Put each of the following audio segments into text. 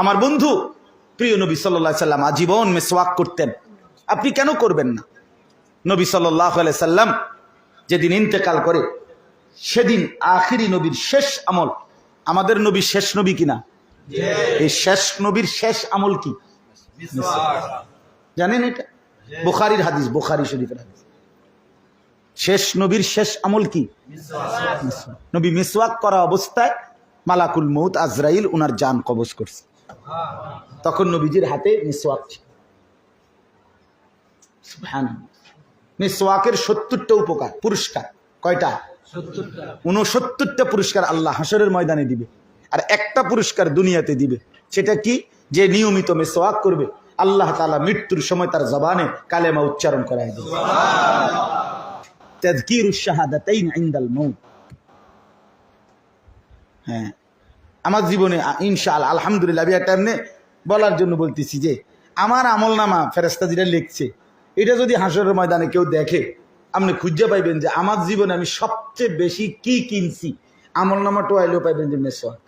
আমার বন্ধু প্রিয় নবী সাল্লাহ সাল্লাম আজীবন মেসওয়াক করতেন। আপনি কেন করবেন না? নবী সাল্লাহ সাল্লাম যেদিন ইন্তেকাল করে সেদিন আখিরি নবীর শেষ আমল। আমাদের নবী শেষ নবী কিনা? এই শেষ নবীর শেষ আমল কি? জানেন এটা? বুখারির হাদিস বোখারি শরীফের হাদিস। শেষ নবীর শেষ আমল কি? নবী মিসওয়াক করা অবস্থায় মালাকুল মৌত আজরাইল উনার জান কবজ করছে। তখন নবীজির হাতে মিসওয়াক ছিল। মিসওয়াকের সত্তরটা উপকার পুরস্কার কয়টা? উনসত্তরটা পুরস্কার আল্লাহ হাসরের ময়দানে দিবে। আর একটা পুরস্কার দুনিয়াতে দিবে। সেটা কি? যে নিয়মিত মেসোয়াক করবে আল্লাহ তালা মৃত্যুর সময় তার জবানে কালেমা উচ্চারণ করায় দেবে। তাযকিরুশ শাহাদাতাইন ইনদাল মউত। হ্যাঁ। আমার জীবনে ইনশাল আলহামদুলিল্লাহ আমি একটা এমনি বলার জন্য বলতেছি যে, আমার আমল নামা ফেরেস্তা যেটা লিখছে, এটা যদি হাসরের ময়দানে কেউ দেখে, আপনি খুঁজে পাইবেন যে আমার জীবনে আমি সবচেয়ে বেশি কি কিনছি। আমল নামা টোয়াইলেও পাইবেন যে মেসোয়াক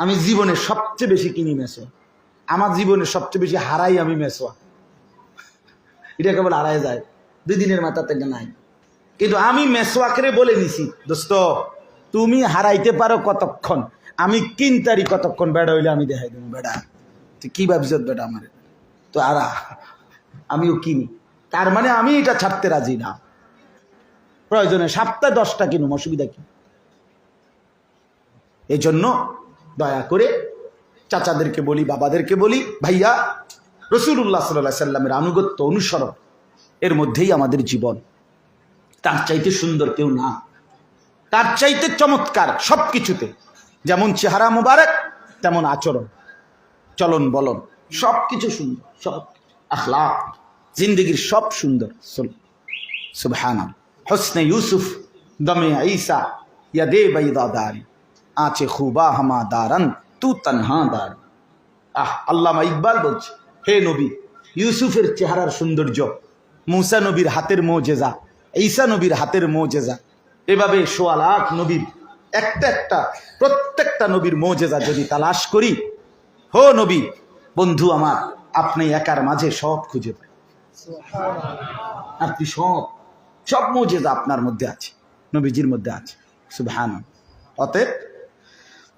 আমি জীবনে সবচেয়ে বেশি কিনি মেসোয়াক আমার জীবনে সবচেয়ে বেশি হারাই আমি মেসোয়াক এটা কেবল হারায় যায়। দুই দিনের মাথা থেকে নাই। কিন্তু আমি মেসোয়াকরে বলে নিছি, দোস্ত, তুমি হারাইতে পারো কতক্ষণ? আমি কিনতারি কতক্ষণ বেড়া হইলে আমি দেখাই দেবো, বেড়া। তুই কি ভাবছ বেটা আমার? তো আরা, আমিও কিনি। তার মানে আমি এটা ছাড়তে রাজি না। প্রয়োজনে সপ্তাহে দশটা কিনুম, অসুবিধা কি? এই জন্য দয়া করে চাচাদেরকে বলি, বাবাদেরকে বলি, ভাইয়া রসুল্লাহ সাল্লাহ সাল্লামের আনুগত্য অনুসরণ, এর মধ্যেই আমাদের জীবন। তার চাইতে সুন্দর কেউ না। তার চাইতে চমৎকার সব কিছুতে যেমন চেহারা মুবারক, তেমন আচরণ। চলন বলন সব কিছু সুন্দর, সব আখলা জিন্দগির সব সুন্দর। সুবহান হসনে ইউসুফ, দমে ঈসা ইয়াদে বাইদাদারি আচে খুবা হামা দারান, তু তনহা দার। আহ, আল্লামা ইকবাল বলছে, হে নবী, ইউসুফের চেহারার সৌন্দর্য, মুসা নবীর হাতের মোজেজা, ঈসা নবীর হাতের মোজেজা, এভাবে সোয়া লাখ নবীর একটা একটা, প্রত্যেকটা নবীর মোজেজা যদি তালাশ করি, হো নবী, বন্ধু আমার, আপনি একার মাঝে সব খুঁজে পাই আপনি সব সব মোজেজা আপনার মধ্যে আছে, নবীজির মধ্যে আছে সুবহান অতএব,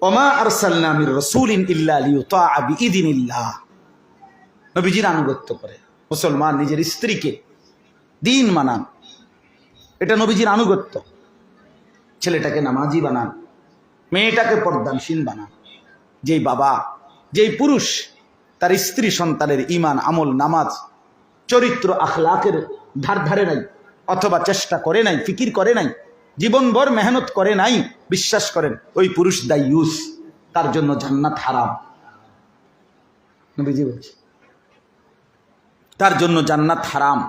ওমা আরসালনা মির রাসূলিন ইল্লা লিয়ুতাআ বিইذনিল্লাহ নবীজির আনুগত্য করে, মুসলমান নিজের স্ত্রীকে দিন মানান। এটা নবীজির আনুগত্য। ছেলেটাকে নামাজি বানান, মেয়েটাকে পর্দানশীল বানান। যেই বাবা, যেই পুরুষ, তার স্ত্রী সন্তানের ইমান আমল, নামাজ, চরিত্র, আখলাকের ধার ধারে নাই, অথবা চেষ্টা করে নাই, ফিকির করে নাই, জীবনভর মেহনত করে নাই, বিশ্বাস করেন, ওই পুরুষ দায়ুস তার জন্য জান্নাত হারাম। তার জন্য জান্নাত হারাম।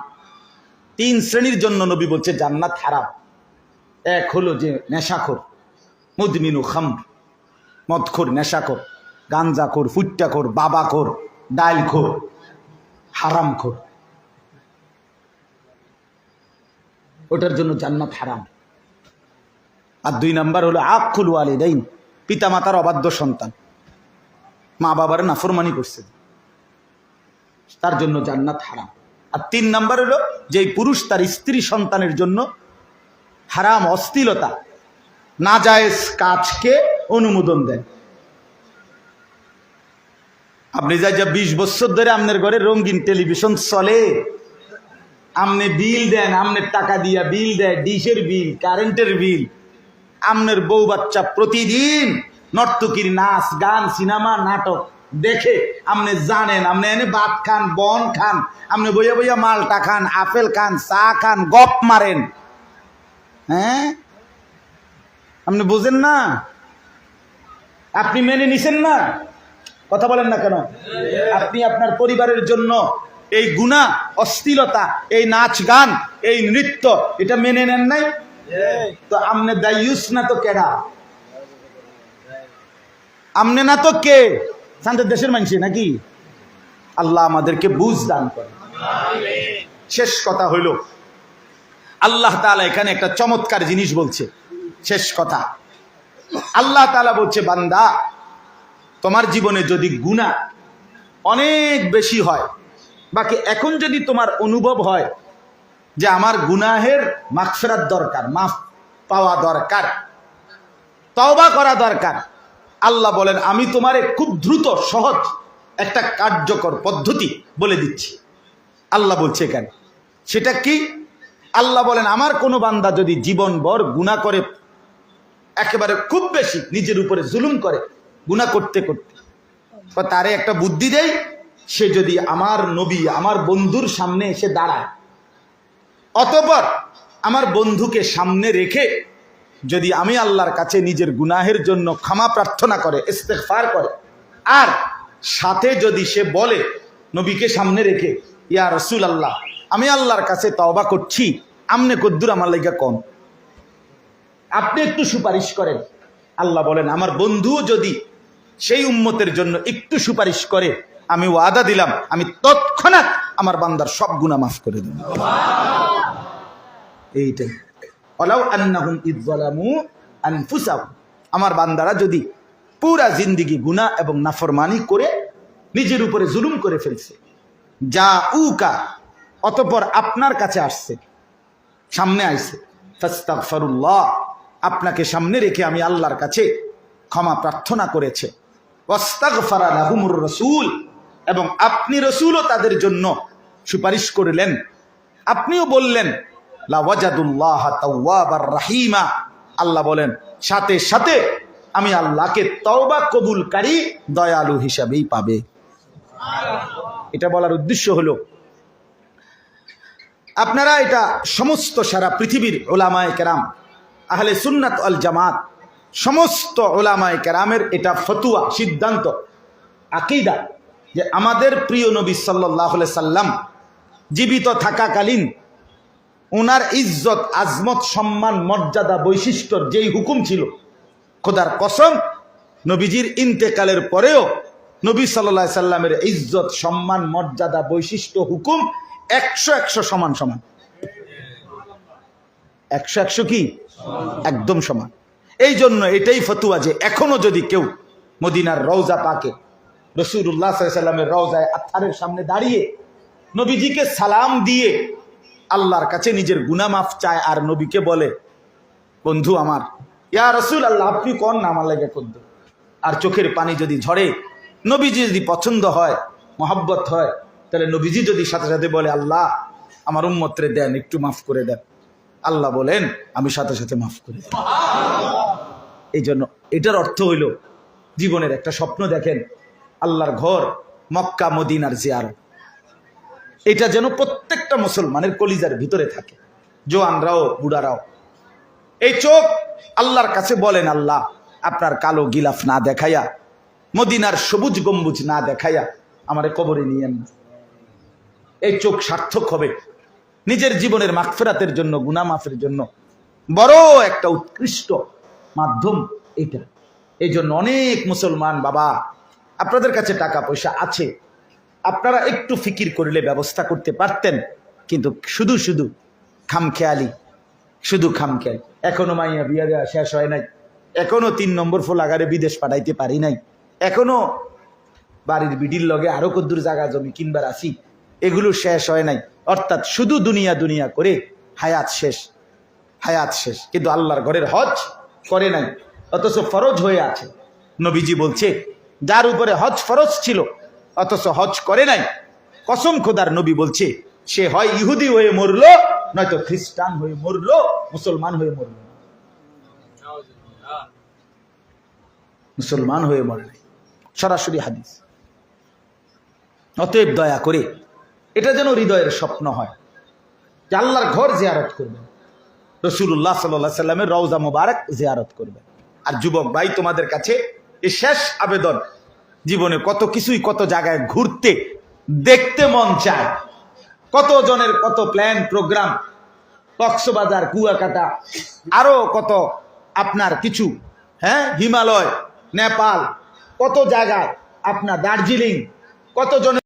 তিন শ্রেণির জন্য নবী বলছে জান্নাত হারাম। এক হলো যে নেশাখোর, মুদমিনু খাম মদখোর, নেশাখোর, গাঞ্জাখোর, ফুট্টাখোর, বাবাখোর ডাইলখোর হারামখোর। ওটার জন্য জান্নাত হারাম। আর দুই নাম্বার হলো আকুল ওয়ালিদাইন পিতা মাতার অবাধ্য সন্তান। মা বাবার নাফরমানি করছে। তার জন্য জান্নাত হারাম। আর তিন নাম্বার হলো যে পুরুষ তার স্ত্রী সন্তানের জন্য হারাম অস্থিলতা, নাজায়েজ কাজকে অনুমোদন দেন। আপনি যাই যা বিশ বছর ধরে আপনার ঘরে রঙিন টেলিভিশন চলে আপনি বিল দেন আপনার টাকা দিয়া বিল দেয়, ডিশের বিল, কারেন্টের বিল। আপনার বউ বাচ্চা প্রতিদিন নর্তকীর নাচ, গান, সিনেমা, নাটক দেখে আপনি জানেন আপনি এনে ভাত খান, বন খান আপনি বইয়া বইয়া মালটা খান, আপেল খান, চা খান, গপ মারেন। হ্যাঁ? আপনি বুঝেন না? আপনি মেনে নিছেন না? কথা বলেন না কেন? আপনি আপনার পরিবারের জন্য এই গুণা অস্থিলতা এই নাচ গান, এই নৃত্য, এটা মেনে নেন নাই? তো আমনে দায়ুস না তো কেডা? আমনে না তো কে? শান্তের দেশের মানুষ নাকি? আল্লাহ আমাদেরকে বুঝ দান করে শেষ কথা হইল আল্লাহ তাআলা এখানে একটা চমৎকার জিনিস বলছে। শেষ কথা। আল্লাহ তাআলা বলছে, বান্দা, তোমার জীবনে যদি গুণা অনেক বেশি হয়, বাকি এখন যদি তোমার অনুভব হয় যে আমার গুনাহের মাগফেরাত দরকার, মাফ পাওয়া দরকার, তওবা করা দরকার, আল্লাহ বলেন, আমি তোমারে খুব দ্রুত, সহজ একটা কার্যকর পদ্ধতি বলে দিচ্ছি। আল্লাহ বলছে কেন সেটা কি? আল্লাহ বলেন, আমার কোনো বান্দা যদি জীবনভর গুণা করে, একেবারে খুব বেশি নিজের উপরে জুলুম করে গুণা করতে করতে, বা তারে একটা বুদ্ধি দেয়, সে যদি আমার নবী, আমার বন্ধুর সামনে এসে দাঁড়ায়, অতপর আমার বন্ধুকে সামনে রেখে যদি আমি আল্লাহর কাছে নিজের গুনাহের জন্য ক্ষমা প্রার্থনা করে, ইস্তেগফার করে, আর সাথে যদি সে বলে, নবীকে সামনে রেখে, ইয়া রসুল আল্লাহ আমি আল্লাহর কাছে তওবা করছি, আমনে কদ্দুর আমার লেগা কম। আপনি একটু সুপারিশ করেন। আল্লাহ বলেন, আমার বন্ধুও যদি সেই উম্মতের জন্য একটু সুপারিশ করে, আমি ওয়াদা দিলাম, আমি তৎক্ষণাৎ আমার বান্দার সব গুণা মাফ করে দেব। এইটাই। অলাউ আমার বান্দারা যদি পুরা জিন্দিগি গুনাহ এবং নাফরমানি করে নিজের উপরে জুলুম করে ফেলছে, যা উকা অতপর আপনার কাছে আসছে, সামনে আইছে। ফাস্তাগফিরুল্লাহ, আপনাকে সামনে রেখে আমি আল্লাহর কাছে ক্ষমা প্রার্থনা করেছে। রাসূল, এবং আপনি রসুলও তাদের জন্য সুপারিশ করলেন। আপনিও বললেন রাহিমা। আল্লাহ বলেন, সাথে সাথে আমি আল্লাহকে তওবা কবুলকারী দয়ালু হিসাবেই পাবে। এটা বলার উদ্দেশ্য হলো আপনারা এটা সমস্ত সারা পৃথিবীর ওলামায় কেরাম, আহলে সুন্নাত আল জামাত, সমস্ত ওলামায় কেরামের এটা ফতুয়া, সিদ্ধান্ত, আকিদা যে আমাদের প্রিয় নবী সাল্লাহ সাল্লাম জীবিত থাকাকালীন ওনার ইজ্জত, আজমত, সম্মান, মর্যাদা, বৈশিষ্ট্যর যেই হুকুম ছিল, খোদার কসম, নবীজির ইন্তেকালের পরেও নবী সাল্লা সাল্লামের ইজ্জত, সম্মান, মর্যাদা, বৈশিষ্ট্য, হুকুম একশো একশো সমান সমান। একশো একশো কি? একদম সমান। এই জন্য এটাই ফতুয়া যে এখনও যদি কেউ মদিনার রওজা পাকে রসুল্লাহ সাল্লামের রওজায় আত্মারের সামনে দাঁড়িয়ে নবীজিকে সালাম দিয়ে আল্লাহর কাছে নিজের গুনামাফ চায় আর নবীকে বলে, বন্ধু আমার, ইয়া রসুল আল্লাহ আপনি কন না আমার লাগে কদ্দ আর চোখের পানি যদি ঝরে নবীজি যদি পছন্দ হয়, মহাব্বত হয় তাহলে নবীজি যদি সাথে সাথে বলে, আল্লাহ, আমার উম্মত্রে দেন, একটু মাফ করে দেন। আল্লাহ বলেন, আমি সাথে সাথে মাফ করে দেন এই জন্য এটার অর্থ হইল, জীবনের একটা স্বপ্ন দেখেন, আল্লাহর ঘর মক্কা, মদিনার জিয়ারত। এটা যেন প্রত্যেকটা মুসলমানের কলিজার ভিতরে থাকে, জোয়ানরাও, বুড়ারাও। এই চোখ আল্লাহর কাছে বলেন, আল্লাহ, আপনার কালো গিলাফ না দেখাইয়া, মদিনার সবুজ গম্বুজ না দেখাইয়া আমারে কবরে নিয়েন না এই চোখ সার্থক হবে। নিজের জীবনের মাগফেরাতের জন্য গুনামাফের জন্য। বড় একটা উৎকৃষ্ট মাধ্যম এটা। এই জন্য অনেক মুসলমান বাবা, আপনাদের কাছে টাকা পয়সা আছে। আপনারা একটু ফিকির করলে ব্যবস্থা করতে পারতেন, কিন্তু শুধু শুধু খামখেয়ালি শুধু খামখেয়ালি। এখনও মাইয়া বিয়া দেওয়া শেষ হয় নাই। এখনও তিন নম্বর ফোল আগারে বিদেশ পাঠাইতে পারি নাই। এখনও বাড়ির বিডির লগে আরও কদ্দুর জায়গা জমি কিনবার আসি। এগুলো শেষ হয় নাই। অর্থাৎ শুধু দুনিয়া দুনিয়া করে হায়াত শেষ হায়াত শেষ। কিন্তু আল্লাহর ঘরের হজ করে নাই, অথচ ফরজ হয়ে আছে। নবীজি বলছে, যার উপরে হজ ফরজ ছিল, অথচ হজ করে নাই। কসম খোদার নবী বলছে, সে হয় ইহুদি হয়ে মরলো, নয়তো খ্রিস্টান হয়ে মরলো, মুসলমান হয়ে মরলো। মুসলমান হয়ে মরে সরাসরি হাদিস। অতএব দয়া করে এটা যেন হৃদয়ের স্বপ্ন হয় যে আল্লাহর ঘর জিয়ারত করবেন রসুল্লাহ সাল্লাহ সাল্লামের রওজা মুবারক জিয়ারত করবেন আর যুবক ভাই, তোমাদের কাছে এই শেষ আবেদন। জীবনে কত কিছুই কত জায়গায় ঘুরতে, দেখতে মন চায়। কত জনের কত প্ল্যান, প্রোগ্রাম, কক্সবাজার, কুয়াকাটা, আরও কত আপনার কিছু হ্যাঁ? হিমালয়, নেপাল, কত জায়গায় আপনার দার্জিলিং কত জনের